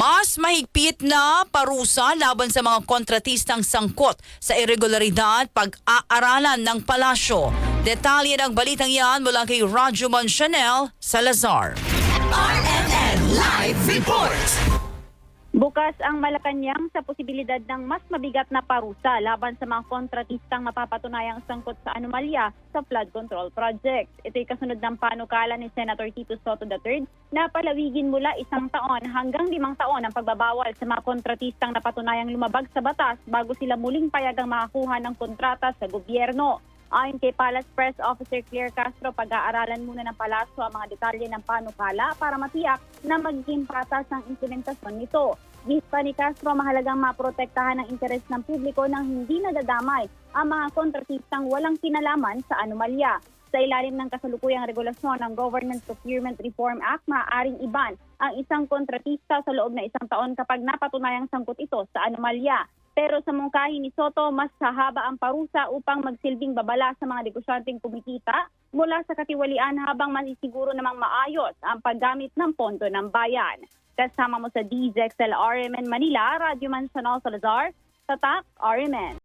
Mas mahigpit na parusa laban sa mga kontratistang sangkot sa irregularidad pag-aaralan ng palasyo. Detalye ng balitang yan mula kay Rajuman Chanel Salazar. RMN Live Report. Bukas ang Malacanang sa posibilidad ng mas mabigat na parusa laban sa mga kontratistang mapapatunayang sangkot sa anomalya sa flood control project. Ito'y kasunod ng panukala ni Senator Tito Soto III na palawigin mula isang taon hanggang limang taon ang pagbabawal sa mga kontratistang napatunayang lumabag sa batas bago sila muling payagang makakuha ng kontrata sa gobyerno. Ayon kay Palace Press Officer Claire Castro, pag-aaralan muna ng palasyo ang mga detalye ng panukala para matiyak na magiging patas ang implementasyon nito. Gis pa ni Castro, mahalagang maprotektahan ang interes ng publiko nang hindi nadadamay ang mga kontratistang walang kinalaman sa anomalya. Sa ilalim ng kasalukuyang regulasyon ng Government Procurement Reform Act, maaaring iban ang isang kontratista sa loob na isang taon kapag napatunayang sangkot ito sa anomalya. Pero sa mungkahi ni Soto, mas hahaba ang parusa upang magsilbing babala sa mga negosyanteng kumikita mula sa katiwalian habang masisiguro namang maayos ang paggamit ng pondo ng bayan. Kasama mo sa DZXL RMN Manila, Radyo Man Sanal Salazar, Tatak RMN.